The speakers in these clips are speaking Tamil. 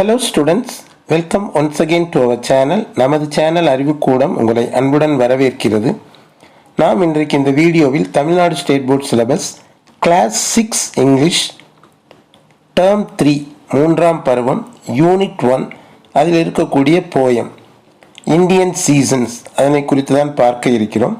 Hello students welcome once again to our channel நமது சேனல் அறிவுக்கூடம் உங்களை அன்புடன் வரவேற்கிறது. நாம் இன்றைக்கு இந்த வீடியோவில் Tamil Nadu state board syllabus class six English term three மூன்றாம் பருவம் யூனிட் ஒன் அதில் இருக்கக்கூடிய போயம் இந்தியன் சீசன்ஸ் அதனை குறித்து தான் பார்க்க இருக்கிறோம்.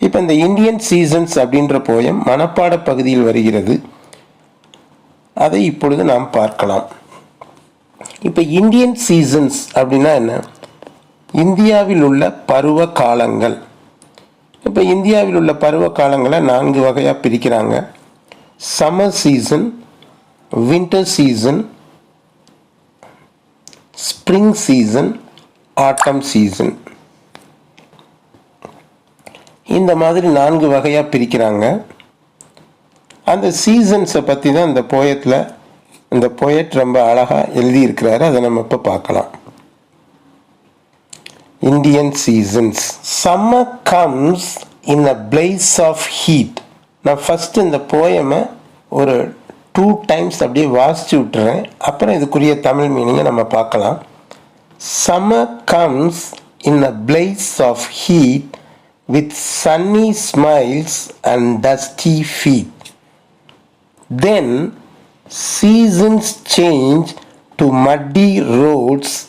இப்போ இந்த இந்தியன் சீசன்ஸ் அப்படின்ற போயம் மனப்பாட பகுதியில் வருகிறது. அதை இப்பொழுது நாம் பார்க்கலாம். இப்போ இந்தியன் சீசன்ஸ் அப்படின்னா என்ன? இந்தியாவில் உள்ள பருவ காலங்கள். இப்போ இந்தியாவில் உள்ள பருவ காலங்களை நான்கு வகையாக பிரிக்கிறாங்க. Summer season winter season spring season autumn season இந்த மாதிரி நான்கு வகையாக பிரிக்கிறாங்க. அந்த சீசன்ஸை பற்றி தான் இந்த போயத்தில் இந்த போயட் ரொம்ப அழகாக எழுதியிருக்கிறாரு. அதை நம்ம இப்போ பார்க்கலாம். Indian seasons summer comes in a place of heat நான் ஃபஸ்ட்டு இந்த போயமை ஒரு டூ டைம்ஸ் அப்படியே வாசித்து விட்டுறேன். அப்புறம் இதுக்குரிய தமிழ் மீனிங்கை நம்ம பார்க்கலாம். Summer comes in a place of heat with sunny smiles and dusty feet then seasons change to muddy roads,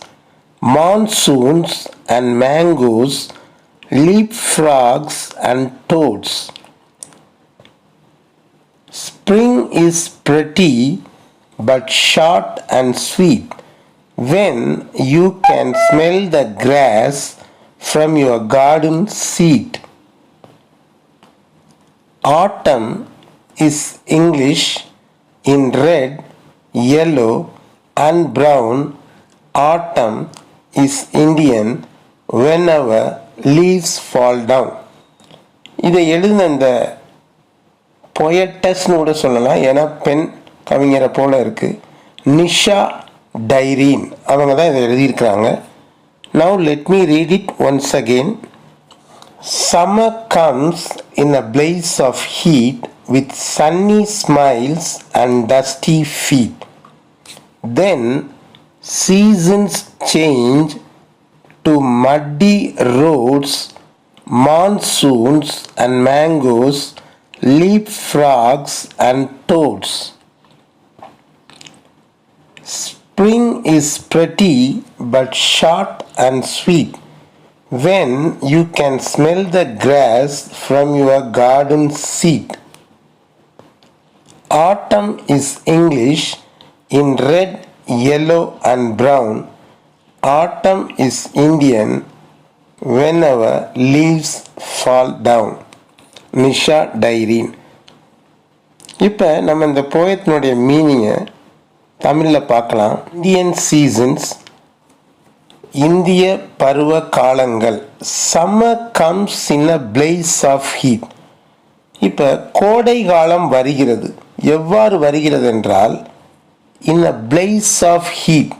monsoons and mangoes, leapfrogs and toads. Spring is pretty but short and sweet when you can smell the grass from your garden seat. Autumn is English in red, yellow, and brown, autumn is Indian whenever leaves fall down. இதை எழுதின அந்த பொயட்டஸ்னு கூட சொல்லலாம் ஏன்னா பெண் கவிஞரை போல இருக்குது நிஷா டைரீன் அவங்க தான் இதை எழுதியிருக்கிறாங்க now let me read it once again summer comes in a place of heat with sunny smiles and dusty feet. Then seasons change to muddy roads, monsoons and mangoes, leapfrogs and toads. Spring is pretty but short and sweet when you can smell the grass from your garden seat. Autumn is English in red, yellow, and brown. Autumn is Indian whenever leaves fall down. Nisha Dyrene இப்போ நம்ம இந்த போயத்தினுடைய மீனிங்கை தமிழில் பார்க்கலாம். இந்தியன் சீசன்ஸ் இந்திய பருவ காலங்கள். Summer comes in a place of heat இப்போ கோடை காலம் வருகிறது. எவ்வாறு வருகிறது என்றால் in a place of heat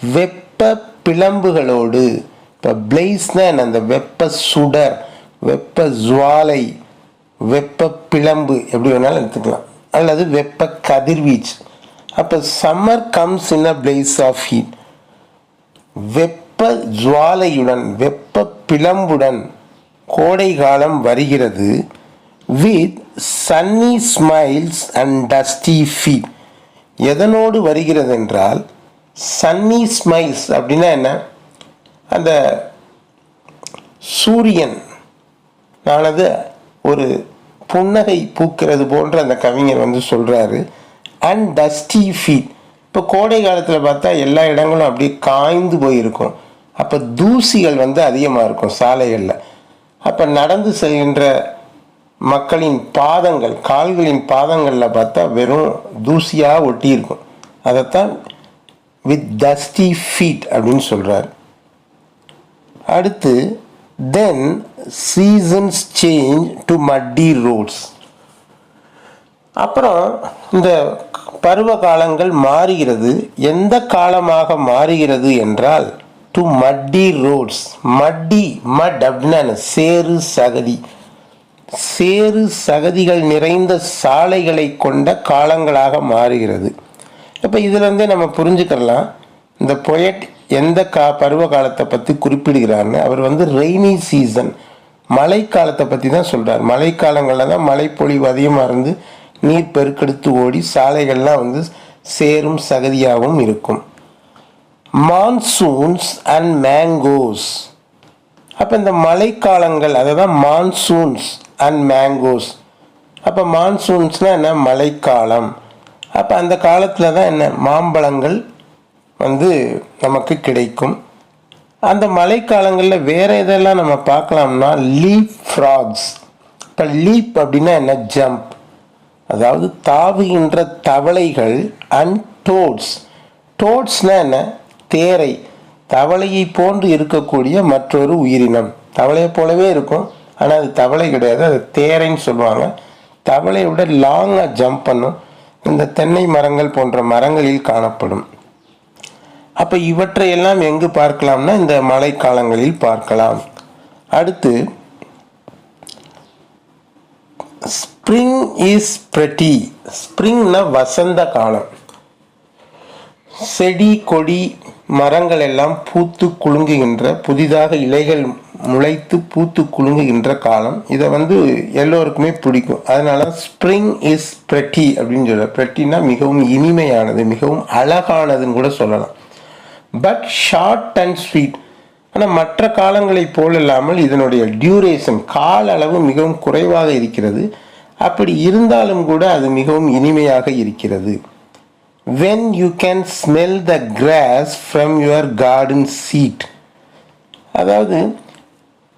வெப்ப பிளம்புகளோடு இப்போ பிளேஸ்னா என்ன? அந்த வெப்ப சுடர் வெப்ப ஜுவாலை வெப்ப பிளம்பு எப்படி வேணாலும் எடுத்துக்கலாம். அல்லது வெப்ப கதிர்வீச்சு. அப்போ summer comes in a place of heat வெப்ப ஜுவாலையுடன் வெப்ப பிளம்புடன் கோடை காலம் வருகிறது. With sunny smiles and dusty feet எதனோடு வருகிறது என்றால் சன்னி ஸ்மைல்ஸ் அப்படின்னா என்ன? அந்த சூரியன் ஆனது ஒரு புன்னகை பூக்கிறது போன்ற அந்த கவிஞர் வந்து சொல்கிறாரு அண்ட் டஸ்டி ஃபீட் இப்போ கோடை காலத்தில் பார்த்தா எல்லா இடங்களும் அப்படியே காய்ந்து போயிருக்கும். அப்போ தூசிகள் வந்து அதிகமாக இருக்கும் சாலைகளில். அப்போ நடந்து செல்கின்ற மக்களின் பாதங்கள் கால்களின் பாதங்களில் பார்த்தா வெறும் தூசியாக ஒட்டி இருக்கும். அதைத்தான் வித் டஸ்டி ஃபீட் அப்படின்னு சொல்கிறார் அடுத்து then seasons change to muddy roads அப்புறம் இந்த பருவ காலங்கள் மாறுகிறது. எந்த காலமாக மாறுகிறது என்றால் டு மட்டி ரோட்ஸ் மட்டி மட் அப்படின்னா சேரு சகதி. சேறு சகதிகள் நிறைந்த சாலைகளை கொண்ட காலங்களாக மாறுகிறது. இப்போ இதுலேருந்தே நம்ம புரிஞ்சுக்கலாம் இந்த பொயட் எந்த கா பருவ காலத்தை பற்றி குறிப்பிடுகிறார்னு. அவர் வந்து ரெய்னி சீசன் மழைக்காலத்தை பற்றி தான் சொல்கிறார் மழைக்காலங்களில் தான் மழைப்பொழிவு அதிகமாக இருந்து நீர் பெருக்கெடுத்து ஓடி சாலைகள்லாம் வந்து சேரும் சகதியாகவும் இருக்கும். மான்சூன்ஸ் அண்ட் மேங்கோஸ் அப்போ இந்த மழைக்காலங்கள் அதை தான் மான்சூன்ஸ் அண்ட் மேங்கோஸ் அப்போ மான்சூன்ஸ்னால் என்ன? மழைக்காலம். அப்போ அந்த காலத்தில் தான் என்ன? மாம்பழங்கள் வந்து நமக்கு கிடைக்கும். அந்த மழைக்காலங்களில் வேறு எதெல்லாம் நம்ம பார்க்கலாம்னா லீப் ஃப்ராக்ஸ் இப்போ லீப் அப்படின்னா என்ன? ஜம்ப் அதாவது தாவுகின்ற தவளைகள் அண்ட் டோட்ஸ் டோட்ஸ்னால் என்ன? தேரை. தவளையை போன்று இருக்கக்கூடிய மற்றொரு உயிரினம். தவளையை போலவே இருக்கும். ஆனால் அது தவளை கிடையாது. அது தேரைன்னு சொல்லுவாங்க. தவளையை விட லாங்காக ஜம்ப் பண்ணும். இந்த தென்னை மரங்கள் போன்ற மரங்களில் காணப்படும். அப்போ இவற்றையெல்லாம் எங்கு பார்க்கலாம்னா இந்த மழைக்காலங்களில் பார்க்கலாம். அடுத்து ஸ்ப்ரிங் இஸ் pretty. ஸ்ப்ரிங்னா வசந்த காலம். செடி கொடி மரங்கள் எல்லாம் பூத்து குலுங்குகின்ற புதிதாக இலைகள் முளைத்து பூத்து குலுங்குகின்ற காலம். இதை வந்து எல்லோருக்குமே பிடிக்கும். அதனால ஸ்ப்ரிங் இஸ் ப்ரெட்டி அப்படின்னு சொல்ல prettyனா மிகவும் இனிமையானது மிகவும் அழகானதுன்னு கூட சொல்லலாம். பட் ஷார்ட் அண்ட் ஸ்வீட் ஆனால் மற்ற காலங்களைப் போல் இல்லாமல் இதனுடைய டியூரேஷன் கால அளவு மிகவும் குறைவாக இருக்கிறது. அப்படி இருந்தாலும் கூட அது மிகவும் இனிமையாக இருக்கிறது. When you can smell the grass from your garden seat அதாவது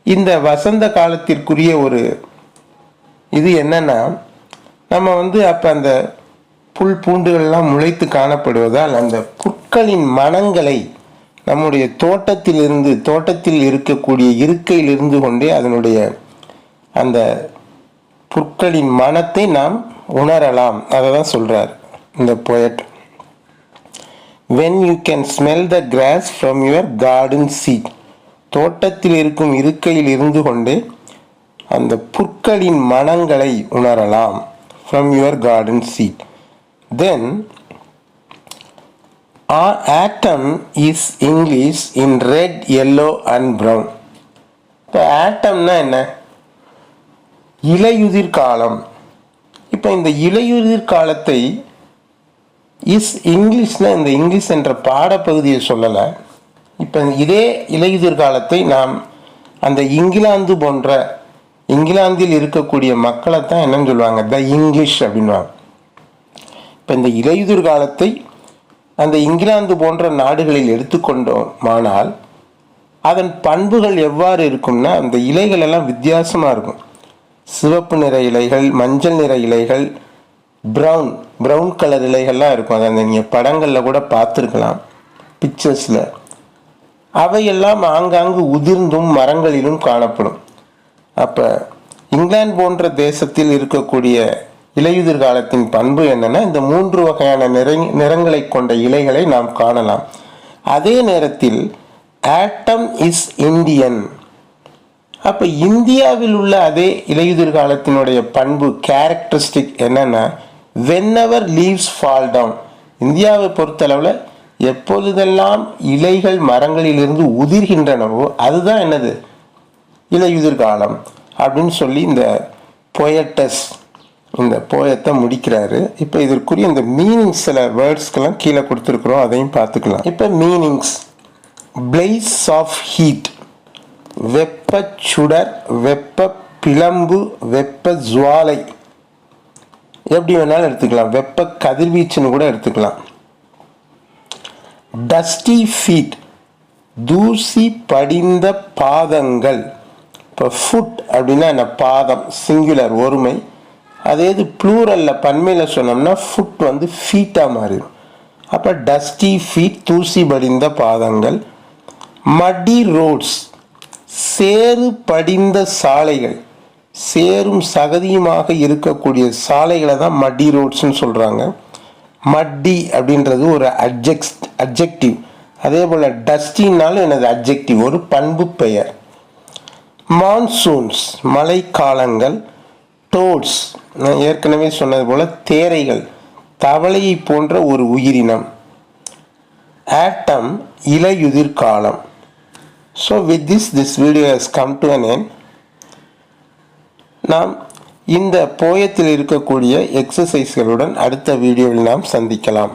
இந்த வசந்த காலத்திற்குரிய ஒரு இது என்னன்னா நம்ம வந்து அப்போ அந்த புல் பூண்டுகள்லாம் முளைத்து காணப்படுவதால் அந்த புற்களின் மனங்களை நம்முடைய தோட்டத்திலிருந்து தோட்டத்தில் இருக்கக்கூடிய இருக்கையில் இருந்து கொண்டே அதனுடைய அந்த புற்களின் மனத்தை நாம் உணரலாம். அதை தான் சொல்கிறார் இந்த poet when you can smell the grass from your garden seat தோட்டத்தில் இருக்கும் இருக்கையில் இருந்து கொண்டு அந்த புற்களின் மனங்களை உணரலாம். From your garden seat then autumn is English in red yellow and brown இப்போ ஆட்டம்னா என்ன? இலையுதிர் காலம். இப்போ இந்த இலையுதிர் காலத்தை இஸ் இங்கிலீஷ்னா இந்த இங்கிலீஷ் என்ற பாடப்பகுதியை சொல்லலை. இப்போ இதே இலையுதிர் காலத்தை நாம் அந்த இங்கிலாந்து போன்ற இங்கிலாந்தில் இருக்கக்கூடிய மக்களை தான் என்னன்னு சொல்லுவாங்க? த இங்கிலீஷ் அப்படின்வாங்க இப்போ இந்த இலையுதிர் காலத்தை அந்த இங்கிலாந்து போன்ற நாடுகளில் எடுத்துக்கொண்டோமானால் அதன் பண்புகள் எவ்வாறு இருக்கும்னா அந்த இலைகள் எல்லாம் வித்தியாசமாக இருக்கும். சிவப்பு நிற இலைகள் மஞ்சள் நிற இலைகள் ப்ரௌன் ப்ரௌன் கலர் இலைகள்லாம் இருக்கும். அதை நீங்கள் படங்களில் கூட பார்த்துருக்கலாம். பிக்சர்ஸில் அவையெல்லாம் ஆங்காங்கு உதிர்ந்தும் மரங்களிலும் காணப்படும். அப்போ இங்கிலாந்து போன்ற தேசத்தில் இருக்கக்கூடிய இலையுதிர் காலத்தின் பண்பு என்னென்னா இந்த மூன்று வகையான நிற நிறங்களை கொண்ட இலைகளை நாம் காணலாம். அதே நேரத்தில் ஆட்டம் இஸ் இந்தியன் அப்போ இந்தியாவில் உள்ள அதே இலையுதிர் காலத்தினுடைய பண்பு கேரக்டரிஸ்டிக் என்னென்னா when our leaves fall down இந்தியாவை பொறுத்தளவில் எப்பொழுதெல்லாம் இலைகள் மரங்களிலிருந்து உதிர்கின்றனவோ அதுதான் என்னது? இலையுதிர் காலம் அப்படின்னு சொல்லி இந்த பொயட்டஸ் இந்த போயத்தை முடிக்கிறாரு. இப்போ இதற்குரிய இந்த மீனிங்ஸ் சில வேர்ட்ஸ்க்கெல்லாம் கீழே கொடுத்துருக்குறோம் அதையும் பார்த்துக்கலாம். இப்போ மீனிங்ஸ் பிளேஸ் ஆஃப் ஹீட் வெப்ப சுடர் வெப்ப பிளம்பு வெப்ப ஜுவாலை. எப்படி வேணாலும் எடுத்துக்கலாம். வெப்ப கதிர்வீச்சுன்னு கூட எடுத்துக்கலாம். டஸ்டி ஃபீட் தூசி படிந்த பாதங்கள். இப்போ ஃபுட் அப்படின்னா என்ன? பாதம் சிங்குலர் ஒருமை. அதே இது ப்ளூரலில் பன்மையில் சொன்னோம்னா ஃபுட் வந்து ஃபீட்டாக மாறிடும். அப்போ டஸ்டி ஃபீட் தூசி படிந்த பாதங்கள். மடி ரோட்ஸ் சேறு படிந்த சாலைகள். சேரும் சகதியுமாக இருக்கக்கூடிய சாலைகளை தான் மடி ரோட்ஸ்னு சொல்கிறாங்க மட்டி அப்படின்றது ஒரு அட்ஜெக்ஸ் அப்ஜெக்டிவ் அதே போல் டஸ்டின்னாலும் எனது அப்ஜெக்டிவ் ஒரு பண்பு பெயர். மான்சூன்ஸ் மழைக்காலங்கள் டோட்ஸ் நான் ஏற்கனவே சொன்னது போல் தேரைகள் தவளையை போன்ற ஒரு உயிரினம். ஆட்டம் இலையுதிர் காலம் so with this this video has come to an end நாம் இந்த போயத்தில் இருக்கக்கூடிய எக்ஸசைஸ்களுடன் அடுத்த வீடியோவில் நாம் சந்திக்கலாம்.